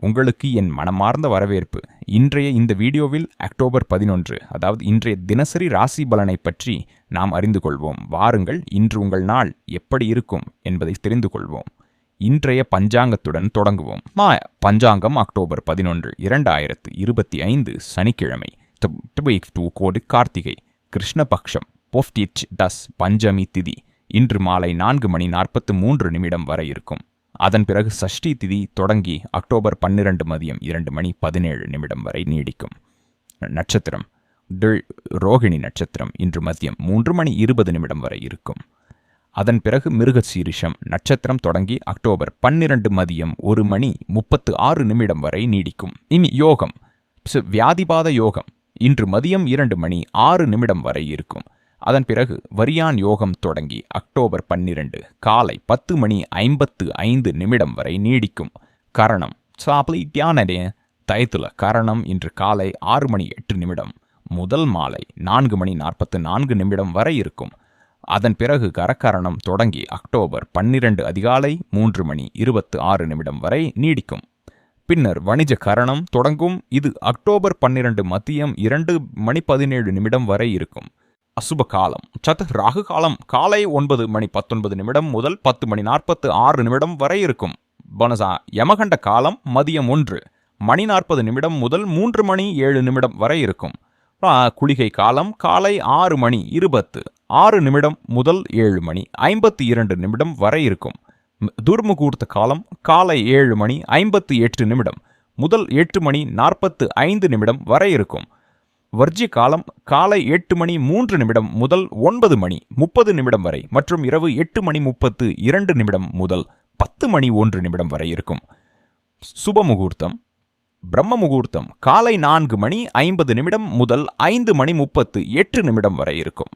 உங்களுக்கு என் மனமார்ந்த வரவேற்பு. இன்றைய இந்த வீடியோவில் அக்டோபர் பதினொன்று அதாவது இன்றைய தினசரி ராசி பலனை பற்றி நாம் அறிந்து கொள்வோம். வாருங்கள் இன்று உங்கள் நாள் எப்படி இருக்கும் என்பதை தெரிந்து கொள்வோம். இன்றைய பஞ்சாங்கத்துடன் தொடங்குவோம். மா பஞ்சாங்கம் அக்டோபர் பதினொன்று இரண்டாயிரத்து இருபத்தி ஐந்து சனிக்கிழமை. கோடு கார்த்திகை. கிருஷ்ணபக்ஷம் பொஃப்டிச் டஸ் பஞ்சமி திதி. இன்று மாலை நான்கு மணி நாற்பத்து மூன்று நிமிடம் வரை இருக்கும். அதன் பிறகு சஷ்டி திதி தொடங்கி அக்டோபர் பன்னிரண்டு மதியம் இரண்டு மணி பதினேழு நிமிடம் வரை நீடிக்கும். நட்சத்திரம் ரோகிணி நட்சத்திரம் இன்று மதியம் மூன்று மணி இருபது நிமிடம் வரை இருக்கும். அதன் பிறகு மிருகசீரிஷம் நட்சத்திரம் தொடங்கி அக்டோபர் பன்னிரண்டு மதியம் ஒரு மணி முப்பத்து ஆறு நிமிடம் வரை நீடிக்கும். இனி யோகம் வியாதிபாத யோகம் இன்று மதியம் இரண்டு மணி ஆறு நிமிடம் வரை இருக்கும். அதன் பிறகு வரியான் யோகம் தொடங்கி அக்டோபர் பன்னிரண்டு காலை பத்து மணி ஐம்பத்து ஐந்து நிமிடம் வரை நீடிக்கும். கரணம். சாப்ளி தியானடே தயத்துல கரணம் இன்று காலை ஆறு மணி எட்டு நிமிடம். முதல் மாலை நான்கு மணி நாற்பத்து நான்கு நிமிடம் வரை இருக்கும். அதன் பிறகு கரக்கரணம் தொடங்கி அக்டோபர் பன்னிரண்டு அதிகாலை மூன்று மணி இருபத்து ஆறு நிமிடம் வரை நீடிக்கும். பின்னர் வணிஜ கரணம் தொடங்கும். இது அக்டோபர் பன்னிரண்டு மதியம் இரண்டு மணி பதினேழு நிமிடம் வரை இருக்கும். அசுப காலம் சத் ராகு காலம் காலை ஒன்பது மணி பத்தொன்பது நிமிடம் முதல் பத்து மணி நாற்பத்து ஆறு நிமிடம் வரை இருக்கும். பனசா யமகண்ட காலம் மதியம் ஒன்று மணி நாற்பது நிமிடம் முதல் மூன்று மணி ஏழு நிமிடம் வரை இருக்கும். குளிகை காலம் காலை ஆறு மணி இருபத்து ஆறு நிமிடம் முதல் ஏழு மணி ஐம்பத்தி இரண்டு நிமிடம் வரை இருக்கும். துர்முகூர்த்த காலம் காலை ஏழு மணி ஐம்பத்து எட்டு நிமிடம் முதல் எட்டு மணி நாற்பத்து ஐந்து நிமிடம் வரை இருக்கும். வர்ஜி காலம் காலை எட்டு மணி மூன்று நிமிடம் முதல் ஒன்பது மணி முப்பது நிமிடம் வரை மற்றும் இரவு எட்டு மணி முப்பத்து இரண்டு நிமிடம் முதல் பத்து மணி ஒன்று நிமிடம் வரை இருக்கும். சுப முகூர்த்தம். பிரம்ம முகூர்த்தம். காலை நான்கு மணி ஐம்பது நிமிடம் முதல் ஐந்து மணி முப்பத்து எட்டு நிமிடம் வரை இருக்கும்.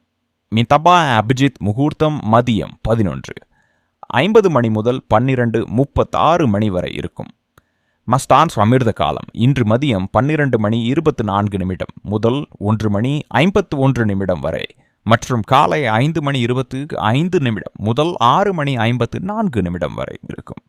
மிதபா அபிஜித் முகூர்த்தம் மதியம் பதினொன்று. ஐம்பது மணி முதல் பன்னிரண்டு முப்பத்தாறு மணி வரை இருக்கும். மஸ்டான்ஸ் அமிர்த காலம். இன்று மதியம் பன்னிரண்டு மணி இருபத்து நான்கு நிமிடம் முதல் ஒன்று மணி ஐம்பத்து ஒன்று நிமிடம் வரை மற்றும் காலை ஐந்து மணி இருபத்து ஐந்து நிமிடம் முதல் ஆறு மணி ஐம்பத்து நான்கு நிமிடம் வரை இருக்கும்.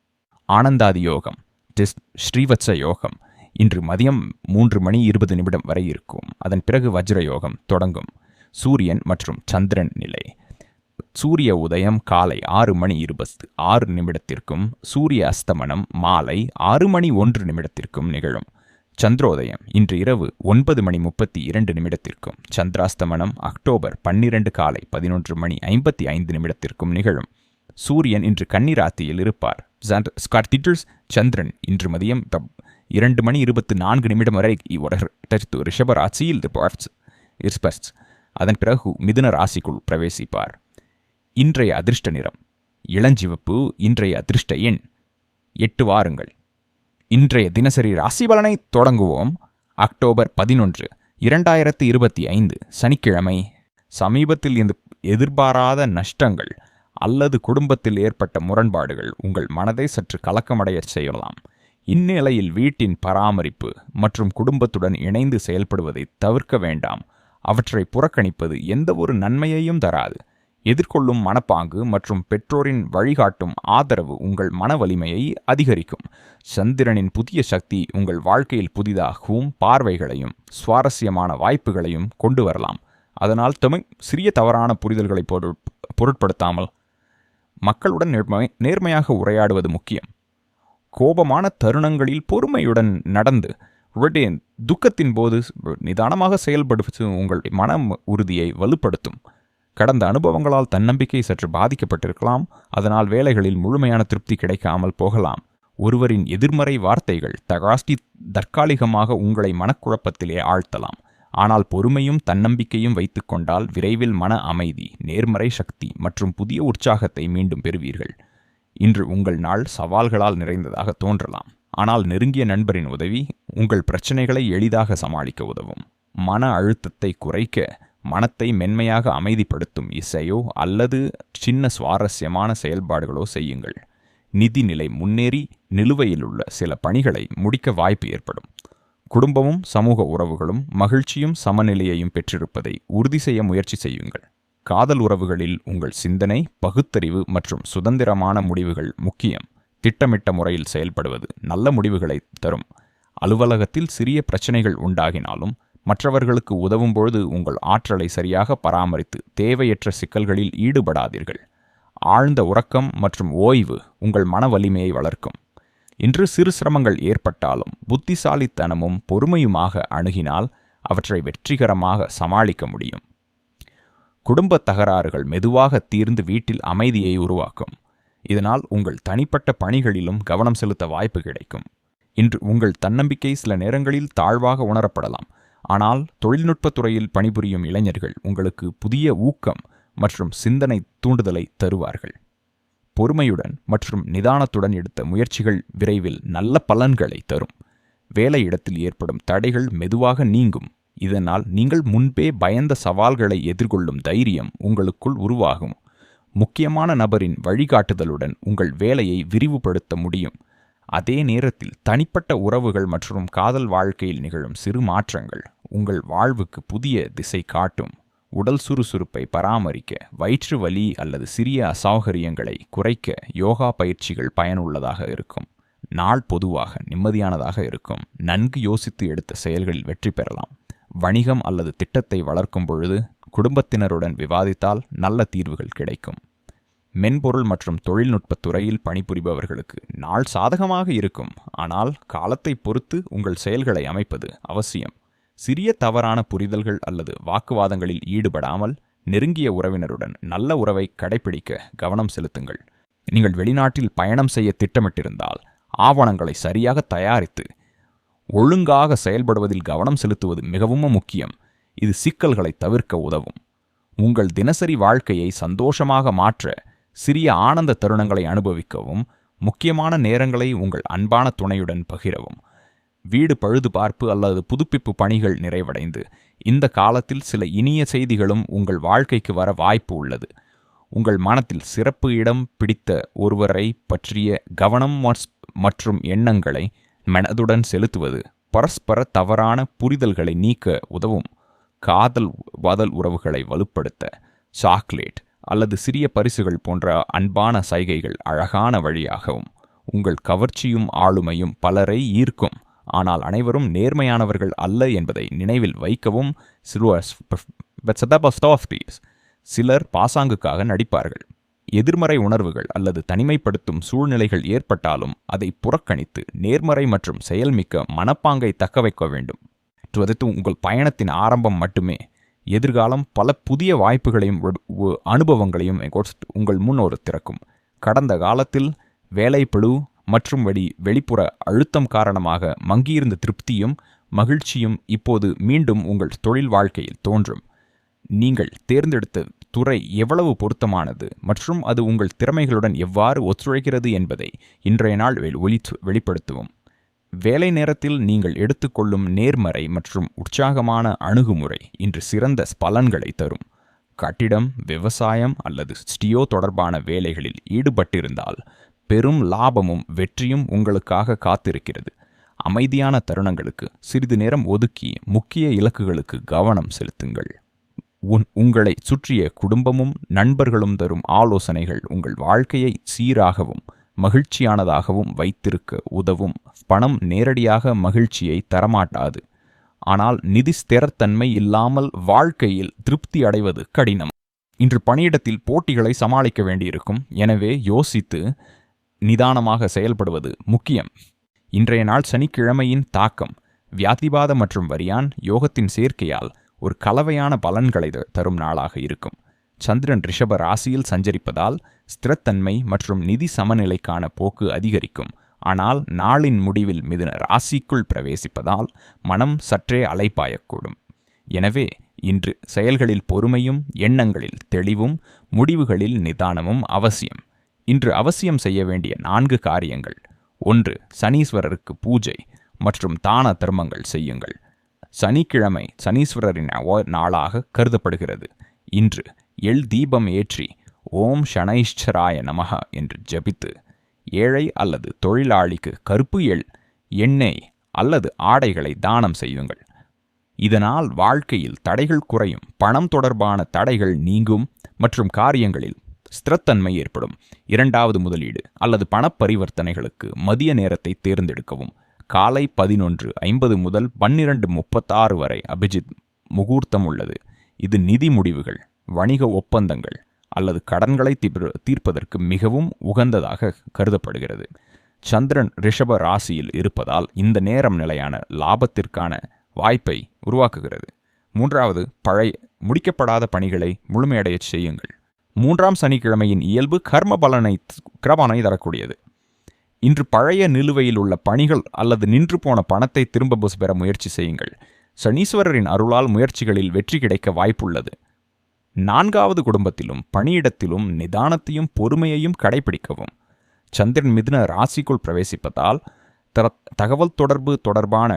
ஆனந்தாதி யோகம் டிஸ் ஸ்ரீவத்ச யோகம் இன்று மதியம் மூன்று மணி இருபது நிமிடம் வரை இருக்கும். அதன் பிறகு வஜ்ர யோகம் தொடங்கும். சூரியன் மற்றும் சந்திரன் நிலை. சூரிய உதயம் காலை ஆறு மணி இருபத்து ஆறு நிமிடத்திற்கும் சூரிய அஸ்தமனம் மாலை ஆறு மணி ஒன்று நிமிடத்திற்கும் நிகழும். சந்திரோதயம் இன்று இரவு ஒன்பது மணி முப்பத்தி இரண்டு நிமிடத்திற்கும் சந்திராஸ்தமனம் அக்டோபர் பன்னிரண்டு காலை பதினொன்று மணி ஐம்பத்தி ஐந்து நிமிடத்திற்கும் நிகழும். சூரியன் இன்று கன்னிராத்தியில் இருப்பார். ஸ்கார்டிட்டல்ஸ் சந்திரன் இன்று மதியம் த- இரண்டு மணி இருபத்து நான்கு நிமிடம் வரை இவரத்து ரிஷப ராசியில் இருப்பார். அதன் பிறகு மிதுன ராசிக்குள் பிரவேசிப்பார். இன்றைய அதிர்ஷ்ட நிறம். இளஞ்சிவப்பு இன்றைய அதிர்ஷ்ட எண். எட்டு வாருங்கள். இன்றைய தினசரி ராசி பலனை தொடங்குவோம். அக்டோபர் பதினொன்று இரண்டாயிரத்து இருபத்தி ஐந்து சனிக்கிழமை. சமீபத்தில் இந்த எதிர்பாராத நஷ்டங்கள் அல்லது குடும்பத்தில் ஏற்பட்ட முரண்பாடுகள் உங்கள் மனதை சற்று கலக்கமடையச் செய்யலாம். இந்நிலையில் வீட்டின் பராமரிப்பு மற்றும் குடும்பத்துடன் இணைந்து செயல்படுவதை தவிர்க்க வேண்டாம். அவற்றை புறக்கணிப்பது எந்த ஒரு நன்மையையும் தராது. எதிர்கொள்ளும் மனப்பாங்கு மற்றும் பெற்றோரின் வழிகாட்டும் ஆதரவு உங்கள் மன வலிமையை அதிகரிக்கும். சந்திரனின் புதிய சக்தி உங்கள் வாழ்க்கையில் புதிதாகவும் பார்வைகளையும் சுவாரஸ்யமான வாய்ப்புகளையும் கொண்டு வரலாம். அதனால் தமிழ் சிறிய தவறான புரிதல்களை பொருட்படுத்தாமல் மக்களுடன் நேர்மை நேர்மையாக உரையாடுவது முக்கியம். கோபமான தருணங்களில் பொறுமையுடன் நடந்து உடனே துக்கத்தின் போது நிதானமாக செயல்படுவது உங்கள் மன உறுதியை வலுப்படுத்தும். கடந்த அனுபவங்களால் தன்னம்பிக்கை சற்று பாதிக்கப்பட்டிருக்கலாம். அதனால் வேலைகளில் முழுமையான திருப்தி கிடைக்காமல் போகலாம். ஒருவரின் எதிர்மறை வார்த்தைகள் தகாஷ்டி தற்காலிகமாக உங்களை மனக்குழப்பத்திலே ஆழ்த்தலாம். ஆனால் பொறுமையும் தன்னம்பிக்கையும் வைத்துக்கொண்டால் விரைவில் மன அமைதி நேர்மறை சக்தி மற்றும் புதிய உற்சாகத்தை மீண்டும் பெறுவீர்கள். இன்று உங்கள் நாள் சவால்களால் நிறைந்ததாக தோன்றலாம். ஆனால் நெருங்கிய நண்பரின் உதவி உங்கள் பிரச்சனைகளை எளிதாக சமாளிக்க உதவும். மன அழுத்தத்தை குறைக்க மனத்தை மென்மையாக அமைதிப்படுத்தும் இசையோ அல்லது சின்ன சுவாரஸ்யமான செயல்பாடுகளோ செய்யுங்கள். நிதி நிலை முன்னேறி நிலுவையில் உள்ள சில பணிகளை முடிக்க வாய்ப்பு ஏற்படும். குடும்பமும் சமூக உறவுகளும் மகிழ்ச்சியும் சமநிலையையும் பெற்றிருப்பதை உறுதி செய்ய முயற்சி செய்யுங்கள். காதல் உறவுகளில் உங்கள் சிந்தனை பகுத்தறிவு மற்றும் சுதந்திரமான முடிவுகள் முக்கியம். திட்டமிட்ட முறையில் செயல்படுவது நல்ல முடிவுகளை தரும். அலுவலகத்தில் சிறிய பிரச்சனைகள் உண்டாகினாலும் மற்றவர்களுக்கு உதவும் பொழுது உங்கள் ஆற்றலை சரியாக பராமரித்து தேவையற்ற சிக்கல்களில் ஈடுபடாதீர்கள். ஆழ்ந்த உறக்கம் மற்றும் ஓய்வு உங்கள் மன வலிமையை வளர்க்கும். இன்று சிறு சிரமங்கள் ஏற்பட்டாலும் புத்திசாலித்தனமும் பொறுமையுமாக அணுகினால் அவற்றை வெற்றிகரமாக சமாளிக்க முடியும். குடும்ப தகராறுகள் மெதுவாக தீர்ந்து வீட்டில் அமைதியை உருவாக்கும். இதனால் உங்கள் தனிப்பட்ட பணிகளிலும் கவனம் செலுத்த வாய்ப்பு கிடைக்கும். இன்று உங்கள் தன்னம்பிக்கை சில நேரங்களில் தாழ்வாக உணரப்படலாம். ஆனால் தொழில்நுட்பத் துறையில் பணிபுரியும் இளைஞர்கள் உங்களுக்கு புதிய ஊக்கம் மற்றும் சிந்தனை தூண்டுதலை தருவார்கள். பொறுமையுடன் மற்றும் நிதானத்துடன் எடுத்த முயற்சிகள் விரைவில் நல்ல பலன்களை தரும். வேலையிடத்தில் ஏற்படும் தடைகள் மெதுவாக நீங்கும். இதனால் நீங்கள் முன்பே பயந்த சவால்களை எதிர்கொள்ளும் தைரியம் உங்களுக்குள் உருவாகும். முக்கியமான நபரின் வழிகாட்டுதலுடன் உங்கள் வேலையை விரிவுபடுத்த முடியும். அதே நேரத்தில் தனிப்பட்ட உறவுகள் மற்றும் காதல் வாழ்க்கையில் நிகழும் சிறு மாற்றங்கள். உங்கள் வாழ்வுக்கு புதிய திசை காட்டும். உடல் சுறுசுறுப்பை பராமரிக்க வயிற்று வலி அல்லது சிறிய அசௌகரியங்களை குறைக்க யோகா பயிற்சிகள் பயனுள்ளதாக இருக்கும். நாள் பொதுவாக நிம்மதியானதாக இருக்கும். நன்கு யோசித்து எடுத்த செயல்களில் வெற்றி பெறலாம். வணிகம் அல்லது திட்டத்தை வளர்க்கும் பொழுது குடும்பத்தினருடன் விவாதித்தால் நல்ல தீர்வுகள் கிடைக்கும். மென்பொருள் மற்றும் தொழில்நுட்பத் துறையில் பணிபுரிபவர்களுக்கு நாள் சாதகமாக இருக்கும். ஆனால் காலத்தை பொறுத்து உங்கள் செயல்களை அமைப்பது அவசியம். சிறிய தவறான புரிதல்கள் அல்லது வாக்குவாதங்களில் ஈடுபடாமல் நெருங்கிய உறவினருடன் நல்ல உறவை கடைபிடிக்க கவனம் செலுத்துங்கள். நீங்கள் வெளிநாட்டில் பயணம் செய்ய திட்டமிட்டிருந்தால் ஆவணங்களை சரியாக தயாரித்து ஒழுங்காக செயல்படுவதில் கவனம் செலுத்துவது மிகவும் முக்கியம். இது சிக்கல்களை தவிர்க்க உதவும். உங்கள் தினசரி வாழ்க்கையை சந்தோஷமாக மாற்ற சிறிய ஆனந்த தருணங்களை அனுபவிக்கவும் முக்கியமான நேரங்களை உங்கள் அன்பான துணையுடன் பகிரவும். வீடு பழுது பார்ப்பு அல்லது புதுப்பிப்பு பணிகள் நிறைவடைந்து இந்த காலத்தில் சில இனிய செய்திகளும் உங்கள் வாழ்க்கைக்கு வர வாய்ப்பு உள்ளது. உங்கள் மனத்தில் சிறப்பு இடம் பிடித்த ஒருவரை பற்றிய கவனம் மற்றும் எண்ணங்களை மனதுடன் செலுத்துவது பரஸ்பர தவறான புரிதல்களை நீக்க உதவும். காதல் வதல் உறவுகளை வலுப்படுத்த சாக்லேட் அல்லது சிறிய பரிசுகள் போன்ற அன்பான சைகைகள் அழகான வழியாகவும் உங்கள் கவர்ச்சியும் ஆளுமையும் பலரை ஈர்க்கும். ஆனால் அனைவரும் நேர்மையானவர்கள் அல்ல என்பதை நினைவில் வைக்கவும் சிலர் பாசாங்குக்காக நடிப்பார்கள். எதிர்மறை உணர்வுகள் அல்லது தனிமைப்படுத்தும் சூழ்நிலைகள் ஏற்பட்டாலும் அதை புறக்கணித்து நேர்மறை மற்றும் செயல்மிக்க மனப்பாங்கை தக்கவைக்க வேண்டும். உங்கள் பயணத்தின் ஆரம்பம் மட்டுமே. எதிர்காலம் பல புதிய வாய்ப்புகளையும் அனுபவங்களையும் உங்கள் முன் ஒரு திறக்கும். கடந்த காலத்தில் வேலைப்பழு மற்றும் வெளி வெளிப்புற அழுத்தம் காரணமாக மங்கியிருந்த திருப்தியும் மகிழ்ச்சியும் இப்போது மீண்டும் உங்கள் தொழில் வாழ்க்கையில் தோன்றும். நீங்கள் தேர்ந்தெடுத்த துறை எவ்வளவு பொருத்தமானது மற்றும் அது உங்கள் திறமைகளுடன் எவ்வாறு ஒத்துழைக்கிறது என்பதை இன்றைய நாள் ஒளி வெளிப்படுத்துவோம். வேலை நேரத்தில் நீங்கள் எடுத்துக்கொள்ளும் நேர்மறை மற்றும் உற்சாகமான அணுகுமுறை இன்று சிறந்த பலன்களை தரும். கட்டிடம் விவசாயம் அல்லது ஸ்டியோ தொடர்பான வேலைகளில் ஈடுபட்டிருந்தால் பெரும் லாபமும் வெற்றியும் உங்களுக்காக காத்திருக்கிறது. அமைதியான தருணங்களுக்கு சிறிது நேரம் ஒதுக்கி முக்கிய இலக்குகளுக்கு கவனம் செலுத்துங்கள். உன் உங்களை சுற்றிய குடும்பமும் நண்பர்களும் தரும் ஆலோசனைகள் உங்கள் வாழ்க்கையை சீராகவும் மகிழ்ச்சியானதாகவும் வைத்திருக்க உதவும். பணம் நேரடியாக மகிழ்ச்சியை தரமாட்டாது. ஆனால் நிதி ஸ்திரத்தன்மை இல்லாமல் வாழ்க்கையில் திருப்தி அடைவது கடினம். இன்று பணியிடத்தில் போட்டிகளை சமாளிக்க வேண்டியிருக்கும். எனவே யோசித்து நிதானமாக செயல்படுவது முக்கியம். இன்றைய நாள் சனிக்கிழமையின் தாக்கம் வியாதிபாத மற்றும் வரியான் யோகத்தின் சேர்க்கையால் ஒரு கலவையான பலன்களை தரும் நாளாக இருக்கும். சந்திரன் ரிஷப ராசியில் சஞ்சரிப்பதால் ஸ்திரத்தன்மை மற்றும் நிதி சமநிலைக்கான போக்கு அதிகரிக்கும். ஆனால் நாளின் முடிவில் மிதுன ராசிக்குள் பிரவேசிப்பதால் மனம் சற்றே அலைப்பாயக்கூடும் எனவே இன்று செயல்களில் பொறுமையும் எண்ணங்களில் தெளிவும் முடிவுகளில் நிதானமும் அவசியம். இன்று அவசியம் செய்ய வேண்டிய நான்கு காரியங்கள். ஒன்று சனீஸ்வரருக்கு பூஜை மற்றும் தான தர்மங்கள் செய்யுங்கள். சனிக்கிழமை சனீஸ்வரரின் நாளாக கருதப்படுகிறது. இன்று எள் தீபம் ஏற்றி ஓம் ஷனைஷ்சராய நமக என்று ஜபித்து ஏழை அல்லது தொழிலாளிக்கு கருப்பு எள் எண்ணெய் அல்லது ஆடைகளை தானம் செய்யுங்கள். இதனால் வாழ்க்கையில் தடைகள் குறையும் பணம் தொடர்பான தடைகள் நீங்கும் மற்றும் காரியங்களில் ஸ்திரத்தன்மை ஏற்படும். இரண்டாவது முதலீடு அல்லது பணப்பரிவர்த்தனைகளுக்கு மதிய நேரத்தை தேர்ந்தெடுக்கவும். காலை பதினொன்று ஐம்பது முதல் பன்னிரண்டு முப்பத்தாறு வரை அபிஜித் முகூர்த்தம் உள்ளது. இது நிதி முடிவுகள் வணிக ஒப்பந்தங்கள் அல்லது கடன்களை தீர்ப்பதற்கு மிகவும் உகந்ததாக கருதப்படுகிறது. சந்திரன் ரிஷப ராசியில் இருப்பதால் இந்த நேரம் நிலையான லாபத்திற்கான வாய்ப்பை உருவாக்குகிறது. மூன்றாவது பழைய முடிக்கப்படாத பணிகளை முழுமையடையச் செய்யுங்கள். மூன்றாம் சனிக்கிழமையின் இயல்பு கர்ம பலனை கிரபனை தரக்கூடியது. இன்று பழைய நிலுவையில் உள்ள பணிகள் அல்லது நின்று போன பணத்தை திரும்ப பெற முயற்சி செய்யுங்கள். சனீஸ்வரரின் அருளால் முயற்சிகளில் வெற்றி கிடைக்க வாய்ப்புள்ளது. நான்காவது குடும்பத்திலும் பணியிடத்திலும் நிதானத்தையும் பொறுமையையும் கடைபிடிக்கவும். சந்திரன் மிதுன ராசிக்குள் பிரவேசிப்பதால் தகவல் தொடர்பு தொடர்பான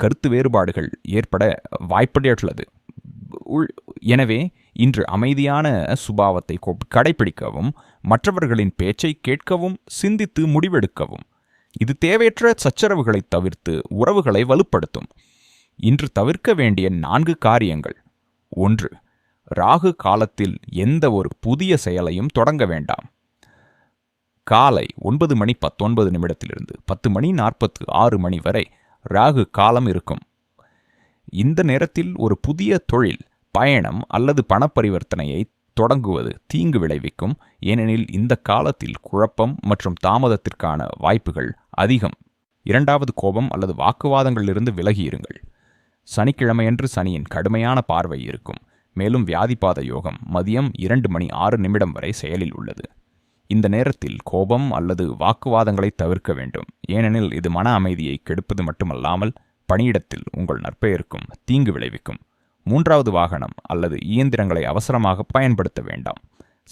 கருத்து வேறுபாடுகள் ஏற்பட வாய்ப்படையுள்ளது எனவே இன்று அமைதியான சுபாவத்தை கடைபிடிக்கவும் மற்றவர்களின் பேச்சை கேட்கவும் சிந்தித்து முடிவெடுக்கவும். இது தேவையற்ற சச்சரவுகளை தவிர்த்து உறவுகளை வலுப்படுத்தும். இன்று தவிர்க்க வேண்டிய நான்கு காரியங்கள். ஒன்று ராகு காலத்தில் எந்த ஒரு புதிய செயலையும் தொடங்க வேண்டாம். காலை ஒன்பது மணி பத்தொன்பது நிமிடத்திலிருந்து பத்து மணி நாற்பத்து ஆறு மணி வரை ராகு காலம் இருக்கும். இந்த நேரத்தில் ஒரு புதிய தொழில் பயணம் அல்லது பணப்பரிவர்த்தனையை தொடங்குவது தீங்கு விளைவிக்கும். ஏனெனில் இந்த காலத்தில் குழப்பம் மற்றும் தாமதத்திற்கான வாய்ப்புகள் அதிகம். இரண்டாவது கோபம் அல்லது வாக்குவாதங்களிலிருந்து விலகியிருங்கள். சனிக்கிழமையன்று சனியின் கடுமையான பார்வை இருக்கும். மேலும் வியாதிபாத யோகம் மதியம் இரண்டு மணி ஆறு நிமிடம் வரை செயலில் உள்ளது. இந்த நேரத்தில் கோபம் அல்லது வாக்குவாதங்களை தவிர்க்க வேண்டும். ஏனெனில் இது மன அமைதியை கெடுப்பது மட்டுமல்லாமல் பணியிடத்தில் உங்கள் நற்பெயருக்கும் தீங்கு விளைவிக்கும். மூன்றாவது வாகனம் அல்லது இயந்திரங்களை அவசரமாக பயன்படுத்த வேண்டாம்.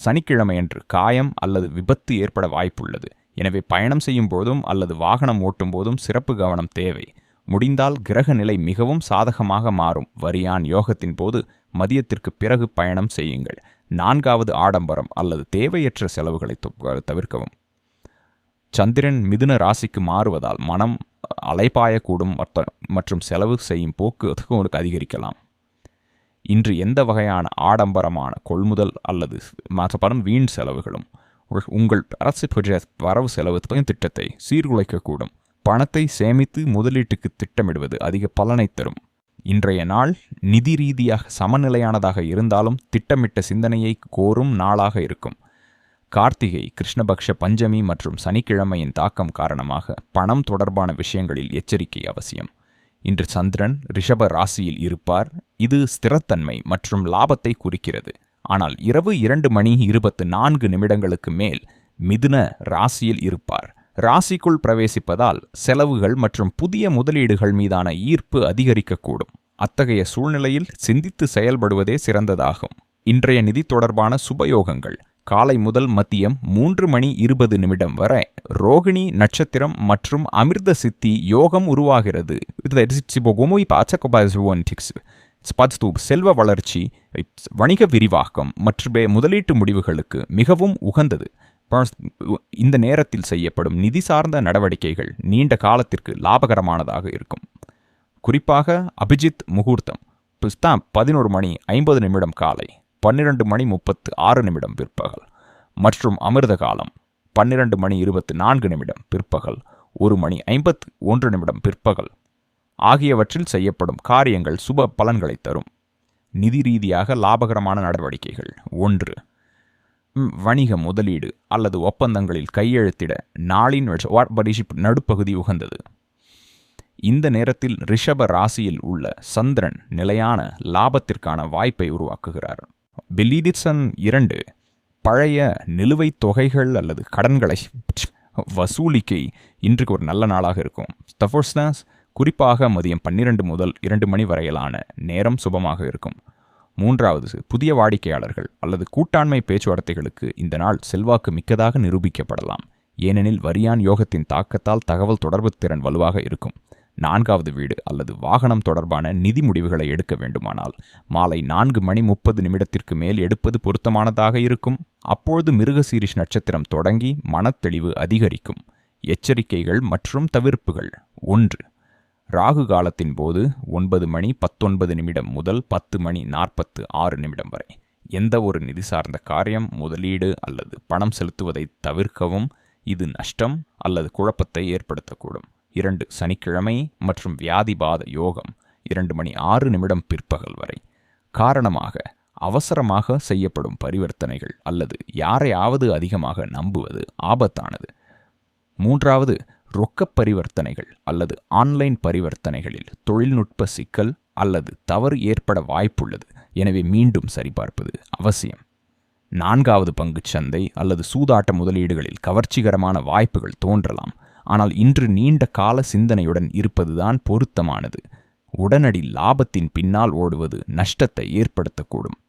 சனிக்கிழமையன்று காயம் அல்லது விபத்து ஏற்பட வாய்ப்புள்ளது. எனவே பயணம் செய்யும் போதும் அல்லது வாகனம் ஓட்டும் போதும் சிறப்பு கவனம் தேவை. முடிந்தால் கிரக நிலை மிகவும் சாதகமாக மாறும். வரியான் யோகத்தின் போது மதியத்திற்கு பிறகு பயணம் செய்யுங்கள். நான்காவது ஆடம்பரம் அல்லது தேவையற்ற செலவுகளை தவிர்க்கவும். சந்திரன் மிதுன ராசிக்கு மாறுவதால் மனம் அலைபாயக்கூடும் மற்றும் செலவு செய்யும் போக்கு அதிகரிக்கலாம். இன்று எந்த வகையான ஆடம்பரமான கொள்முதல் அல்லது மாற்றப்படும் வீண் செலவுகளும் உங்கள் அரசு வரவு செலவு திட்டத்தை சீர்குலைக்கக்கூடும். பணத்தை சேமித்து முதலீட்டுக்கு திட்டமிடுவது அதிக பலனை தரும். இன்றைய நாள் நிதி ரீதியாக சமநிலையானதாக இருந்தாலும் திட்டமிட்ட சிந்தனையை கோரும் நாளாக இருக்கும். கார்த்திகை கிருஷ்ணபக்ஷ பஞ்சமி மற்றும் சனிக்கிழமையின் தாக்கம் காரணமாக பணம் தொடர்பான விஷயங்களில் எச்சரிக்கை அவசியம். இன்று சந்திரன் ரிஷப ராசியில் இருப்பார். இது ஸ்திரத்தன்மை மற்றும் லாபத்தை குறிக்கிறது. ஆனால் இரவு இரண்டு மணி இருபத்து நான்கு நிமிடங்களுக்கு மேல் மிதுன ராசியில் இருப்பார். ராசிக்குள் பிரவேசிப்பதால் செலவுகள் மற்றும் புதிய முதலீடுகள் மீதான ஈர்ப்பு அதிகரிக்கக்கூடும். அத்தகைய சூழ்நிலையில் சிந்தித்து செயல்படுவதே சிறந்ததாகும். இன்றைய நிதி தொடர்பான சுபயோகங்கள். காலை முதல் மதியம் மூன்று மணி இருபது நிமிடம் வரை ரோகிணி நட்சத்திரம் மற்றும் அமிர்த சித்தி யோகம் உருவாகிறது. செல்வ வளர்ச்சி வணிக விரிவாக்கம் மற்றும் முதலீட்டு முடிவுகளுக்கு மிகவும் உகந்தது. இந்த நேரத்தில் செய்யப்படும் நிதி சார்ந்த நடவடிக்கைகள் நீண்ட காலத்திற்கு லாபகரமானதாக இருக்கும். குறிப்பாக அபிஜித் முகூர்த்தம் பதினோரு மணி ஐம்பது நிமிடம் காலை. பன்னிரண்டு மணி முப்பத்து ஆறு நிமிடம் பிற்பகல் மற்றும் அமிர்த காலம் பன்னிரண்டு மணி இருபத்தி நான்கு நிமிடம் பிற்பகல் ஒரு மணி ஐம்பத்து ஒன்று நிமிடம் பிற்பகல் ஆகியவற்றில் செய்யப்படும் காரியங்கள் சுப பலன்களை தரும். நிதி ரீதியாக லாபகரமான நடவடிக்கைகள். ஒன்று வணிக முதலீடு அல்லது ஒப்பந்தங்களில் கையெழுத்திட நாளின் நடுப்பகுதி உகந்தது. இந்த நேரத்தில் ரிஷப ராசியில் உள்ள சந்திரன் நிலையான லாபத்திற்கான வாய்ப்பை உருவாக்குகிறார். பில்லிடிசன் இரண்டு பழைய நிலுவைத் தொகைகள் அல்லது கடன்களை வசூலிக்கை இன்றைக்கு ஒரு நல்ல நாளாக இருக்கும். தஃபோர்ஸ்னாஸ் குறிப்பாக மதியம் பன்னிரண்டு முதல் இரண்டு மணி வரையிலான நேரம் சுபமாக இருக்கும். மூன்றாவது புதிய வாடிக்கையாளர்கள் அல்லது கூட்டாண்மை பேச்சுவார்த்தைகளுக்கு இந்த நாள் செல்வாக்கு மிக்கதாக நிரூபிக்கப்படலாம். ஏனெனில் வரியான் யோகத்தின் தாக்கத்தால் தகவல் தொடர்பு திறன் வலுவாக இருக்கும். நான்காவது வீடு அல்லது வாகனம் தொடர்பான நிதி முடிவுகளை எடுக்க வேண்டுமானால் மாலை நான்கு மணி முப்பது நிமிடத்திற்கு மேல் எடுப்பது பொருத்தமானதாக இருக்கும். அப்பொழுது மிருகசீரிஷ் நட்சத்திரம் தொடங்கி மனத்தெளிவு அதிகரிக்கும். எச்சரிக்கைகள் மற்றும் தவிர்ப்புகள். ஒன்று. ராகு காலத்தின் போது ஒன்பது மணி பத்தொன்பது நிமிடம் முதல் பத்து மணி நாற்பத்து ஆறு நிமிடம் வரை. எந்த ஒரு நிதி சார்ந்த காரியம் முதலீடு அல்லது பணம் செலுத்துவதை தவிர்க்கவும். இது நஷ்டம் அல்லது குழப்பத்தை ஏற்படுத்தக்கூடும். இரண்டு சனிக்கிழமை மற்றும் வியாதிபாத யோகம் இரண்டு மணி ஆறு நிமிடம் பிற்பகல் வரை. காரணமாக அவசரமாக செய்யப்படும் பரிவர்த்தனைகள் அல்லது யாரையாவது அதிகமாக நம்புவது ஆபத்தானது. மூன்றாவது ரொக்க பரிவர்த்தனைகள் அல்லது ஆன்லைன் பரிவர்த்தனைகளில் தொழில்நுட்ப சிக்கல் அல்லது தவறு ஏற்பட வாய்ப்புள்ளது. எனவே மீண்டும் சரிபார்ப்பது அவசியம். நான்காவது பங்குச் சந்தை அல்லது சூதாட்ட முதலீடுகளில் கவர்ச்சிகரமான வாய்ப்புகள் தோன்றலாம். ஆனால் இன்று நீண்ட கால சிந்தனையுடன் இருப்பதுதான் பொருத்தமானது. உடனடி லாபத்தின் பின்னால் ஓடுவது நஷ்டத்தை ஏற்படுத்தக்கூடும்.